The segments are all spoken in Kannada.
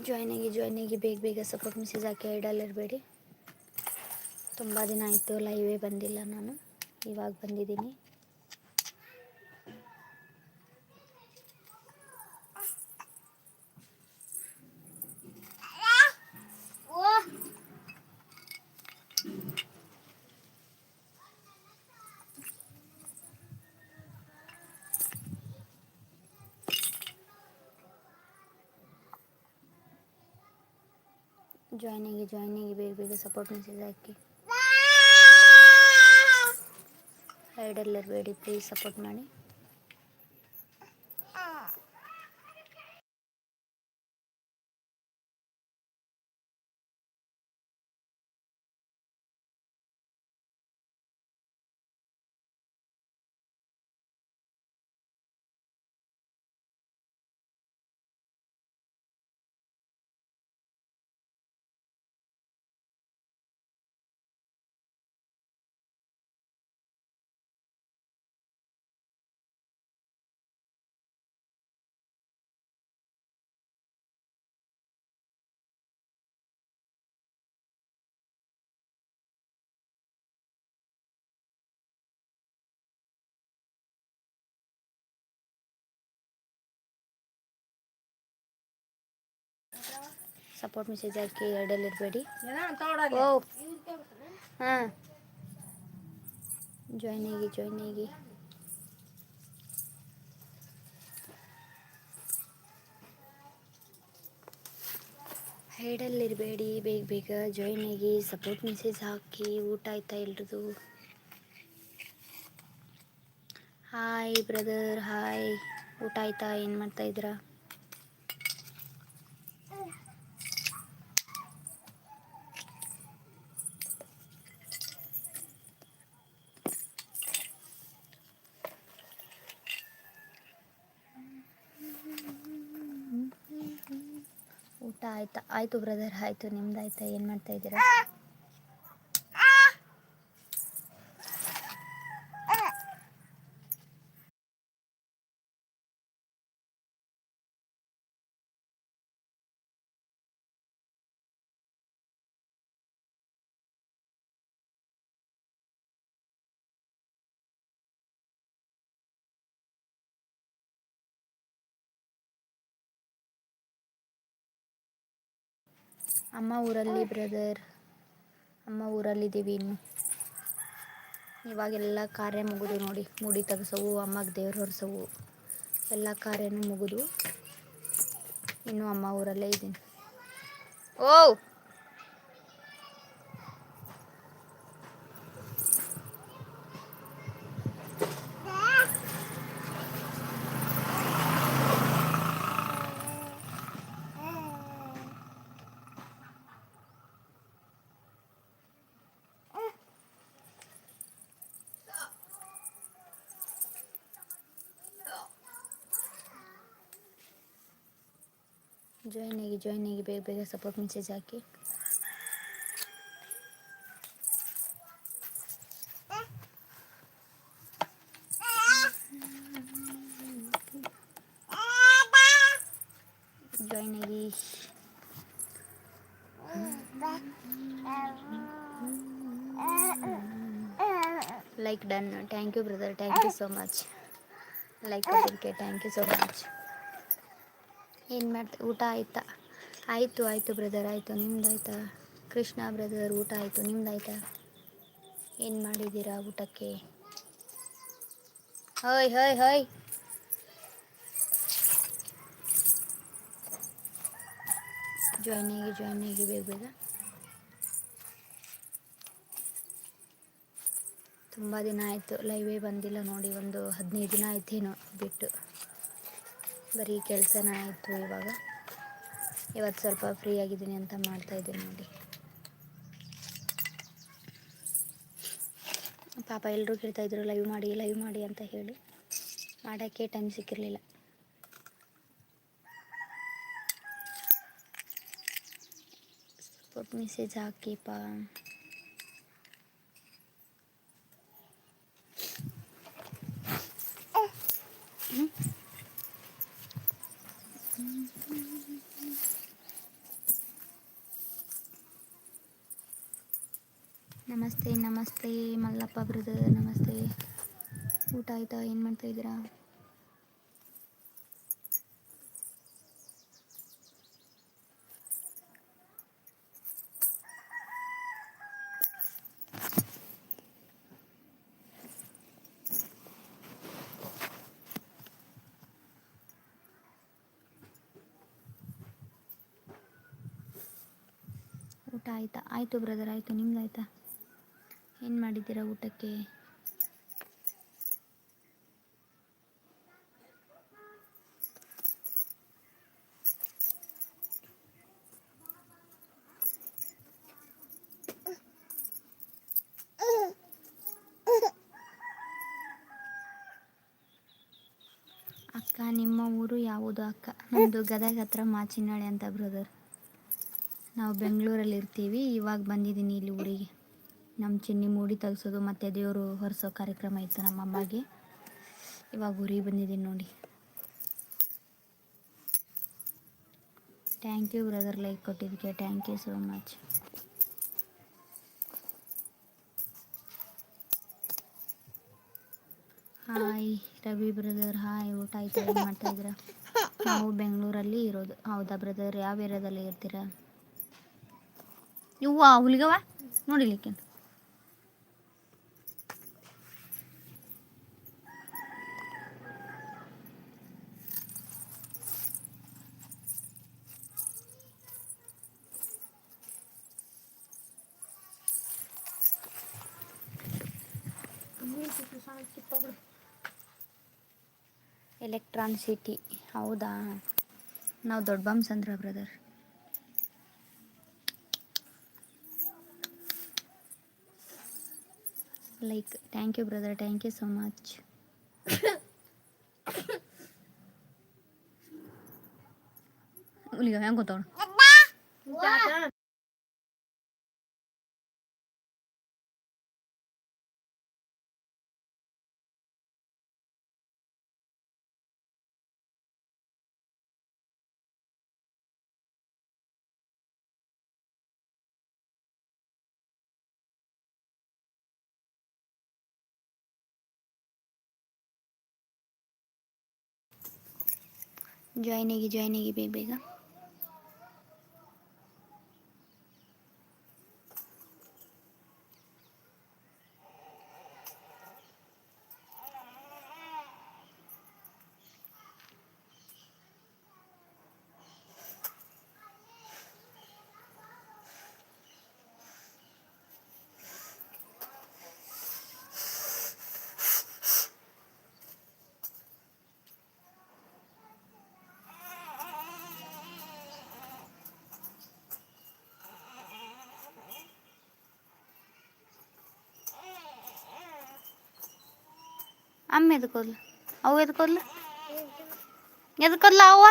ಜಾಯ್ನಿಗೆ ಆಗಿ ಬೇಗ ಬೇಗ ಸಪೋರ್ಟ್ ಮೆಸೇಜ್ ಹಾಕಿ ಐಡಲ್ ಇರಬೇಡಿ ತುಂಬ ದಿನ ಆಯಿತು ಲೈವೇ ಬಂದಿಲ್ಲ ನಾನು. ಇವಾಗ ಬಂದಿದ್ದೀನಿ. ಜಾಯ್ನಿಗೆ ಜಾಯ್ನಿಗೆ ಬೇಗ ಬೇಗ ಸಪೋರ್ಟ್ ಮೆಸೇಜ್ ಹಾಕಿ. ಐಡಲ್ ಇರಬೇಡಿ ಪ್ಲೀಸ್ ಸಪೋರ್ಟ್ ಮಾಡಿ. ಸಪೋರ್ಟ್ ಮೆಸೇಜ್ ಹಾಕಿ ಎರಡಲ್ಲಿ ಇರಬೇಡಿ ಓ. ಹಾಂ. ಆಗಿ ಜಾಯ್ನಿಗೆ ಹೈಡಲ್ಲಿರಬೇಡಿ ಬೇಗ ಬೇಗ ಜಾಯ್ನ್ ಆಗಿ ಸಪೋರ್ಟ್ ಮೆಸೇಜ್ ಹಾಕಿ ಊಟ ಆಯ್ತಾ ಎಲ್ರದು? ಹಾಯ್ ಬ್ರದರ್ ಹಾಯ್ ಊಟ ಆಯ್ತಾ? ಏನು ಮಾಡ್ತಾ ಇದ್ದೀರಾ ಊಟ ಆಯ್ತಾ? ಆಯಿತು ಬ್ರದರ್ ಆಯಿತು. ನಿಮ್ದು ಆಯ್ತಾ ಏನು ಮಾಡ್ತಾ ಇದ್ದೀರಾ? ಅಮ್ಮ ಊರಲ್ಲಿ ಬ್ರದರ್ ಅಮ್ಮ ಊರಲ್ಲಿದ್ದೀವಿ ಇನ್ನು. ಇವಾಗೆಲ್ಲ ಕಾರ್ಯ ಮುಗಿದು ನೋಡಿ, ಮುಡಿ ತೆಗೆಸವು, ಅಮ್ಮಗೆ ದೇವ್ರ ಹೊರಸವು. ಎಲ್ಲ ಕಾರ್ಯನೂ ಮುಗಿದು ಇನ್ನು ಅಮ್ಮ ಊರಲ್ಲೇ ಇದ್ದೀನಿ ಓ ಜಾಯ್ನ್ ಆಗಿ ಜಾಯ್ನ್ ಆಗಿ ಬೇಗ ಬೇಗ ಸಪೋರ್ಟ್ ಮೆಸೇಜ್ ಹಾಕಿ ಜಾಯ್ನ್ ಆಗಿ like done thank you brother thank you so much like ಕೊಡೋದಕ್ಕೆ ಥ್ಯಾಂಕ್ ಯು ಸೋ ಮಚ್ ಏನು ಮಾಡ್ತ, ಊಟ ಆಯ್ತಾ? ಆಯಿತು ಆಯಿತು ಬ್ರದರ್ ಆಯಿತು. ನಿಮ್ದು ಆಯ್ತಾ? ಕೃಷ್ಣ ಬ್ರದರ್ ಊಟ ಆಯಿತು. ನಿಮ್ದು ಆಯ್ತಾ? ಏನು ಮಾಡಿದ್ದೀರಾ ಊಟಕ್ಕೆ? ಹೋಯ್ ಹೋಯ್ ಹೋಯ್. ಜಾಯ್ನಿಗೆ ಜಾಯ್ನಿಗೆ ಬೇಗ ಬೇಗ. ತುಂಬ ದಿನ ಆಯಿತು. ಲೈವೇ ಬಂದಿಲ್ಲ ನೋಡಿ, ಒಂದು ಹದಿನೈದು ದಿನ ಆಯ್ತೇನೋ ಬಿಟ್ಟು. ಬರೀ ಕೆಲಸನೇ ಆಯಿತು ಇವಾಗ. ಇವತ್ತು ಸ್ವಲ್ಪ ಫ್ರೀ ಆಗಿದ್ದೀನಿ ಅಂತ ಮಾಡ್ತಾ ಇದ್ದೀನಿ ನೋಡಿ. ಪಾಪ ಎಲ್ಲರೂ ಕೇಳ್ತಾಯಿದ್ರು ಲೈವ್ ಮಾಡಿ ಲೈವ್ ಮಾಡಿ ಅಂತ ಹೇಳಿ. ಮಾಡೋಕ್ಕೆ ಟೈಮ್ ಸಿಕ್ಕಿರಲಿಲ್ಲ. ಸಪೋರ್ಟ್ ಮೆಸೇಜ್ ಹಾಕಿಪ್ಪ ನಮಸ್ತೆ ಮಲ್ಲಪ್ಪ ಬ್ರದರ್, ನಮಸ್ತೆ. ಊಟ ಆಯ್ತಾ? ಏನು ಮಾಡ್ತಾ ಇದ್ದೀರಾ? ಊಟ ಆಯ್ತಾ? ಆಯಿತು ಬ್ರದರ್, ಆಯಿತು. ನಿಮ್ದು ಆಯಿತಾ ಏನು ಮಾಡಿದ್ದೀರಾ ಊಟಕ್ಕೆ? ಅಕ್ಕ, ನಿಮ್ಮ ಊರು ಯಾವುದು ಅಕ್ಕ? ನಮ್ಮದು ಗದಗ ಹತ್ರ ಮಾಚಿನಾಳೆ ಅಂತ ಬ್ರದರ್ ನಾವು ಬೆಂಗಳೂರಲ್ಲಿ ಇರ್ತೀವಿ ಇವಾಗ ಬಂದಿದ್ದೀನಿ ಇಲ್ಲಿ ಊರಿಗೆ. ನಮ್ಮ ಚಿನ್ನಿ ಮೂಡಿ ತೆಗ್ಸೋದು ಮತ್ತು ದೇವರು ಹೊರಿಸೋ ಕಾರ್ಯಕ್ರಮ ಇತ್ತು ನಮ್ಮ ಅಮ್ಮಗೆ. ಇವಾಗ ಉರಿ ಬಂದಿದ್ದೀನಿ ನೋಡಿ. ಥ್ಯಾಂಕ್ ಯು ಬ್ರದರ್ ಲೈಕ್ ಕೊಟ್ಟಿದ್ದಕ್ಕೆ. Thank you so much hi Ravi brother hi ಊಟ ಆಯ್ತು? ಏನು ಮಾಡ್ತಾ ಇದ್ದೀರಾ? ನಾವು ಬೆಂಗಳೂರಲ್ಲಿ ಇರೋದು. ಹೌದಾ ಬ್ರದರ್ ಯಾವ ಏರಿಯಾದಲ್ಲಿ ಇರ್ತೀರಾ? ಇವ್ವ ಹುಲಿಗವ ನೋಡಿಲಿಕ್ಕೆ. ಎಲೆಕ್ಟ್ರಾನ್ ಸಿಟಿ ಹೌದಾ? ನಾವು ದೊಡ್ಡ Bommasandra brother like thank you brother thank you so much ಹುಲಿಗ ಹೆಂಗೆ ಗೊತ್ತವಳು ಜಾಯ್ನ್ ಆಗಿ ಜಾಯ್ನ್ ಆಗಿ ಬೇಗ ಬೇಗ ಅಮ್ಮ ಎದಕ್ಕೋದ್ಲ ಅವು ಎದಕ್ಕೋದ್ಲ ಎದಕ್ಕೋದ್ಲ ಅವ್ವ?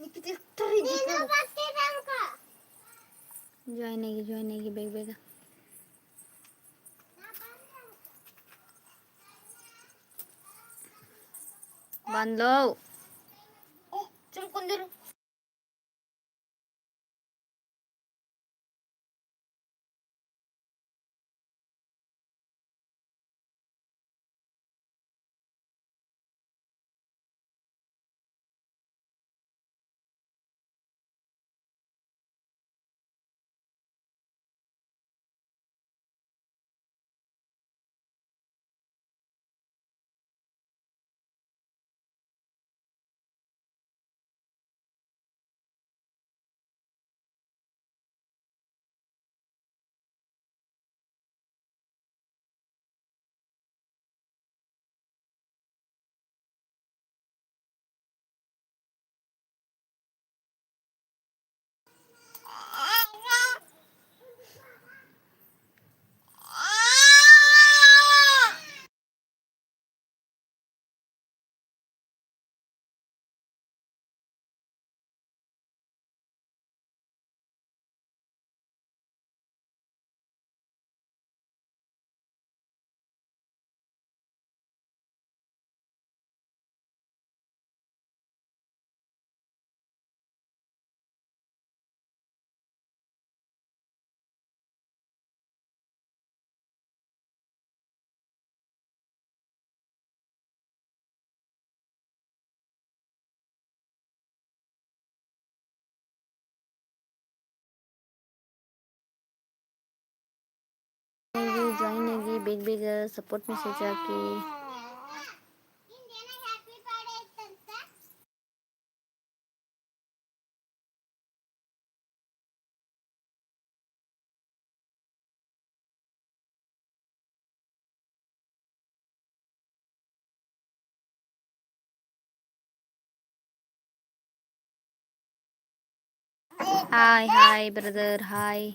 ಗೊತ್ತಿಲ್ಲ ಜಾಯ್ನ್ ಆಗಿ ಜಾಯ್ನ್ ಆಗಿ ಬೇಗ ಬೇಗ ಬಂದ್ಲೋ ಸುಮ್ಕೊಂದಿರು ಬೇಗ ಬೇಗ ಸಪೋರ್ಟ್ ಮೆಸೇಜ್ ಹಾಕಿ hi hi brother hi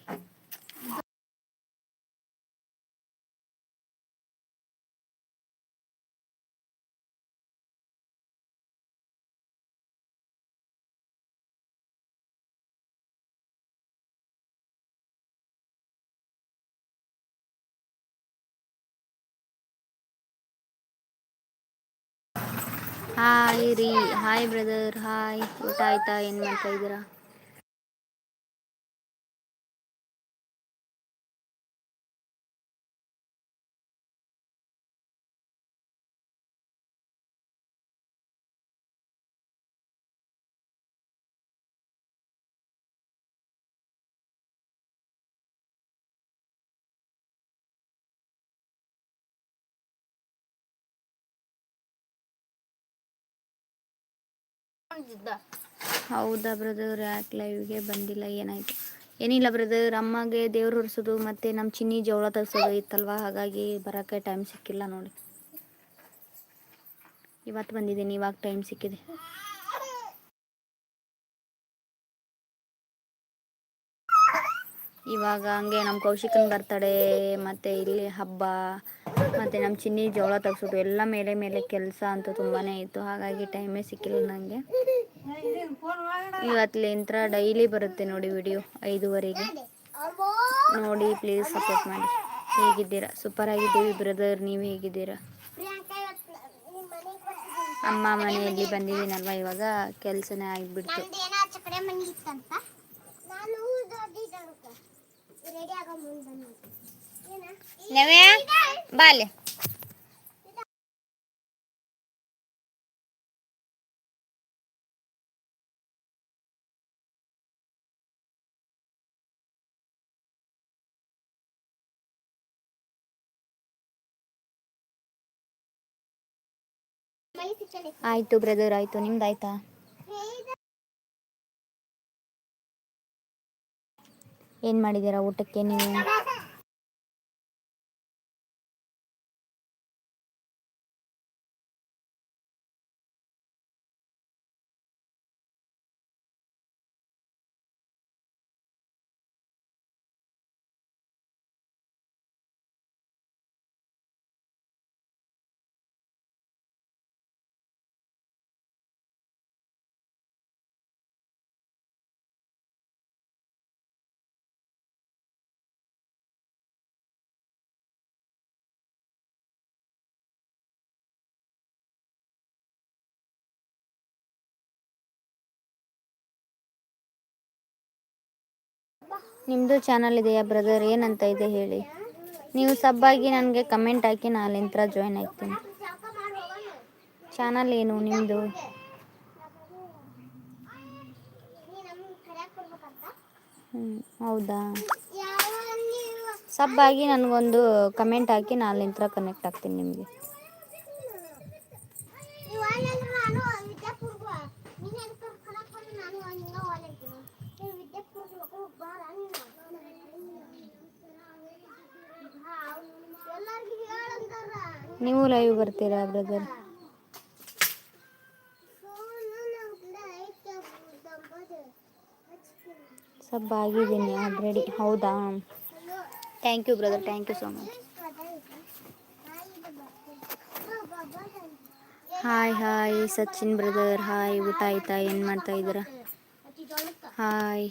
hi ರೀ ಹಾಯ್ ಬ್ರದರ್ ಹಾಯ್ ಊಟ ಆಯ್ತಾ? ಏನು ಮಾಡ್ತಾ ಇದ್ದೀರಾ? ಹೌದಾ ಬ್ರದರ್, ಯಾಕೆ ಲೈವ್ಗೆ ಬಂದಿಲ್ಲ? ಏನಾಯ್ತು? ಏನಿಲ್ಲ ಬ್ರದರ್, ಅಮ್ಮಗೆ ದೇವ್ರು ಹೊರಿಸೋದು ಮತ್ತೆ ನಮ್ಮ ಚಿನ್ನಿ ಜವಳ ತರಿಸೋದು ಇತ್ತಲ್ವಾ? ಹಾಗಾಗಿ ಬರಕ್ಕೆ ಟೈಮ್ ಸಿಕ್ಕಿಲ್ಲ ನೋಡಿ. ಇವತ್ತು ಬಂದಿದ್ದೀನಿ, ಇವಾಗ ಟೈಮ್ ಸಿಕ್ಕಿದೆ. ಇವಾಗ ಹಂಗೆ ನಮ್ಮ ಕೌಶಿಕನ ಬರ್ತಡೇ ಮತ್ತೆ ಇಲ್ಲಿ ಹಬ್ಬ ಮತ್ತು ನಮ್ಮ ಚಿನ್ನಿ ಜೋಳ ತೆಗ್ಸೋದು ಎಲ್ಲ ಮೇಲೆ ಮೇಲೆ ಕೆಲಸ ಅಂತೂ ತುಂಬಾ ಇತ್ತು. ಹಾಗಾಗಿ ಟೈಮೇ ಸಿಕ್ಕಿಲ್ಲ ನನಗೆ ಇವತ್ತಲಿಂತ್ರ ಡೈಲಿ ಬರುತ್ತೆ ನೋಡಿ ವಿಡಿಯೋ ಐದುವರೆಗೆ. ನೋಡಿ ಪ್ಲೀಸ್ ಸಪೋರ್ಟ್ ಮಾಡಿ. ಹೇಗಿದ್ದೀರಾ? ಸೂಪರ್ ಆಗಿದ್ದೀವಿ ಬ್ರದರ್ ನೀವು ಹೇಗಿದ್ದೀರಾ? ಅಮ್ಮ ಮನೆಯಲ್ಲಿ ಬಂದಿದ್ದೀನಲ್ವ ಇವಾಗ? ಕೆಲಸನೇ ಆಗಿಬಿಡ್ತು. ರೆಡಿ ನವ್ಯ ಬಾಲೆ ಆಯ್ತು ಬ್ರದರ್ ಆಯಿತು. ನಿಮ್ದಾಯ್ತಾ? ಏನು ಮಾಡಿದ್ದೀರಾ ಊಟಕ್ಕೆ ನೀವು? ನಿಮ್ಮದು ಚಾನಲ್ ಇದೆಯಾ ಬ್ರದರ್ ಏನಂತ ಇದೆ ಹೇಳಿ. ನೀವು ಸಬ್ಬಾಗಿ ನನಗೆ ಕಮೆಂಟ್ ಹಾಕಿ ನಾನು ಅಲ್ಲಿಂತ್ರ ಜಾಯ್ನ್ ಆಗ್ತೀನಿ. ಚಾನಲ್ ಏನು ನಿಮ್ಮದು ಹ್ಞೂ ಹೌದಾ? ಸಬ್ಬಾಗಿ ನನಗೊಂದು ಕಮೆಂಟ್ ಹಾಕಿ ನಾನು ಅಲ್ಲಿಂತ್ರ ಕನೆಕ್ಟ್ ಆಗ್ತೀನಿ ನಿಮಗೆ ನೀವು ಅಂದ್ರೆ ನಾನು ವಿದ್ಯಾಪುರ್ಗ ನೀನು ಎಲ್ಲಿ ಕರ್ಕೊಳಕ್ ಬಂದು ನಾನು ಹಿಂಗ ಹೋಗ್ಲಿರ್ತೀನಿ ನೀವು ವಿದ್ಯಾಪುರ್ಗೆ ಬಾರ ಎಲ್ಲರಿಗೂ ಹೇಳಂತಾರ ನೀವು ಲೈವ್ ಬರ್ತೀರಾ ಬ್ರದರ್ ಸಬ್ ಆಗಿದ್ದೀನಿ ಆಲ್ರೆಡಿ ಹೌದಾ? Thank you brother thank you so much hi hi Sachin brother hi ಊಟ ಆಯ್ತಾ? ಏನು ಮಾಡ್ತಾ ಇದ್ದೀರಾ? Hi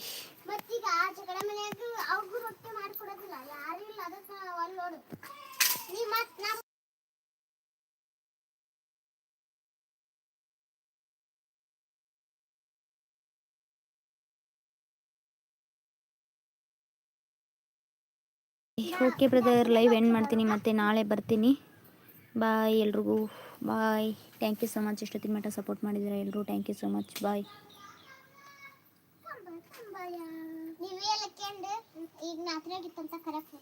okay brother live end ಮಾಡ್ತೀನಿ ಮತ್ತೆ ನಾಳೆ ಬರ್ತೀನಿ. ಬಾಯ್ ಎಲ್ರಿಗೂ. Bye thank you so much ಇಷ್ಟೊತ್ತಿನ ಮಟ್ಟ ಸಪೋರ್ಟ್ ಮಾಡಿದ್ದೀರಾ ಎಲ್ಲರೂ thank you so much bye ಈಗ ನಾತ್ರಾಗಿತ್ತಂತ ಕರೆಕ್ಟ್